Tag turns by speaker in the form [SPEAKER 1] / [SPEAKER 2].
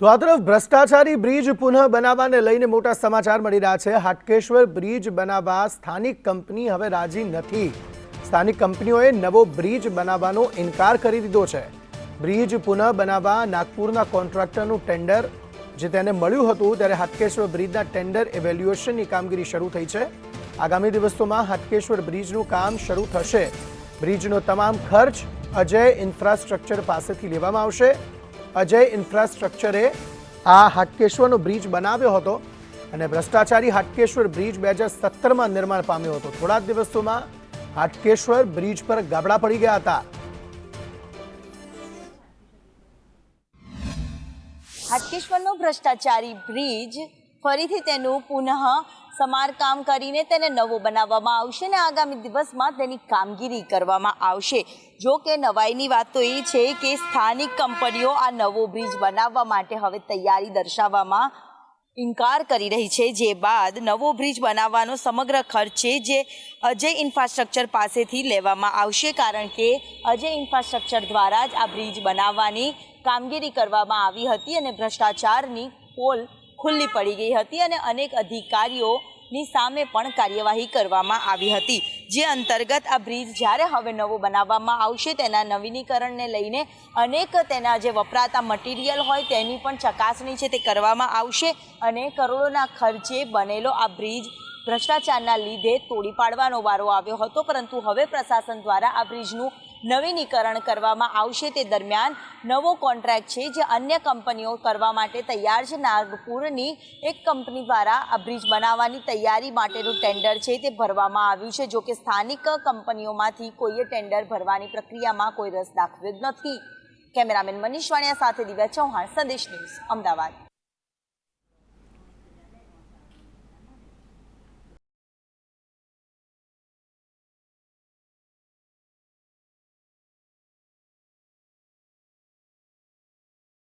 [SPEAKER 1] તો આ તરફ ભ્રષ્ટાચારી બ્રિજ પુનઃ બનાવવાને લઈને મોટા સમાચાર મળી રહ્યા છે. હાટકેશ્વર બ્રિજ બનાવવા સ્થાનિક કંપની હવે રાજી નથી. સ્થાનિક કંપનીઓએ નવો બ્રિજ બનાવવાનો ઇનકાર કરી દીધો છે. બ્રિજ પુનઃ બનાવવા નાગપુરના કોન્ટ્રાક્ટરનું ટેન્ડર, જે તેને મળ્યું હતું ત્યારે હાટકેશ્વર બ્રિજના ટેન્ડર એવેલ્યુએશનની કામગીરી શરૂ થઈ છે. આગામી દિવસોમાં હાટકેશ્વર બ્રિજનું કામ શરૂ થશે. બ્રિજનો તમામ ખર્ચ અજય ઇન્ફ્રાસ્ટ્રક્ચર પાસેથી લેવામાં આવશે. અજય ઇન્ફ્રાસ્ટ્રક્ચરે આ હાટકેશ્વરનો બ્રિજ બનાવ્યો હતો અને ભ્રષ્ટાચારી હાટકેશ્વર બ્રિજ બે હજાર સત્તરમાં નિર્માણ પામ્યો હતો. થોડા દિવસોમાં હાટકેશ્વર બ્રિજ પર ગાબડા પડી ગયા હતા.
[SPEAKER 2] હાટકેશ્વરનો ભ્રષ્ટાચારી બ્રિજ ફરીથી તેનું પુનઃ સમારકામ કરીને તેને નવો બનાવવામાં આવશે અને આગામી દિવસમાં તેની કામગીરી કરવામાં આવશે. જો કે નવાઈની વાત તો એ છે કે સ્થાનિક કંપનીઓ આ નવો બ્રિજ બનાવવા માટે હવે તૈયારી દર્શાવવામાં ઇનકાર કરી રહી છે. જે બાદ નવો બ્રિજ બનાવવાનો સમગ્ર ખર્ચ છે જે અજય ઇન્ફ્રાસ્ટ્રક્ચર પાસેથી લેવામાં આવશે. કારણ કે અજય ઇન્ફ્રાસ્ટ્રક્ચર દ્વારા જ આ બ્રિજ બનાવવાની કામગીરી કરવામાં આવી હતી અને ભ્રષ્ટાચારની પોલ ખુલ્લી પડી ગઈ હતી અને અનેક અધિકારીઓની સામે પણ કાર્યવાહી કરવામાં આવી હતી. જે અંતર્ગત આ બ્રિજ જ્યારે હવે નવો બનાવવામાં આવશે, તેના નવીનીકરણને લઈને અનેક તેના જે વપરાતા મટીરિયલ હોય તેની પણ ચકાસણી છે તે કરવામાં આવશે અને કરોડોના ખર્ચે બનેલો આ બ્રિજ ભ્રષ્ટાચારના લીધે તોડી પાડવાનો વારો આવ્યો હતો. પરંતુ હવે પ્રશાસન દ્વારા આ બ્રિજનું નવીનીકરણ કરવામાં આવશે તે દરમિયાન નવો કોન્ટ્રાક્ટ છે જે અન્ય કંપનીઓ કરવા માટે તૈયાર છે. નાગપુરની એક કંપની દ્વારા આ બ્રિજ બનાવવાની તૈયારી માટેનું ટેન્ડર છે તે ભરવામાં આવ્યું છે. જો કે સ્થાનિક કંપનીઓમાંથી કોઈએ ટેન્ડર ભરવાની પ્રક્રિયામાં કોઈ રસ દાખવ્યો નથી. કેમેરામેન મનીષ વાણિયા સાથે દિવ્યા ચૌહાણ, સંદેશ ન્યૂઝ, અમદાવાદ.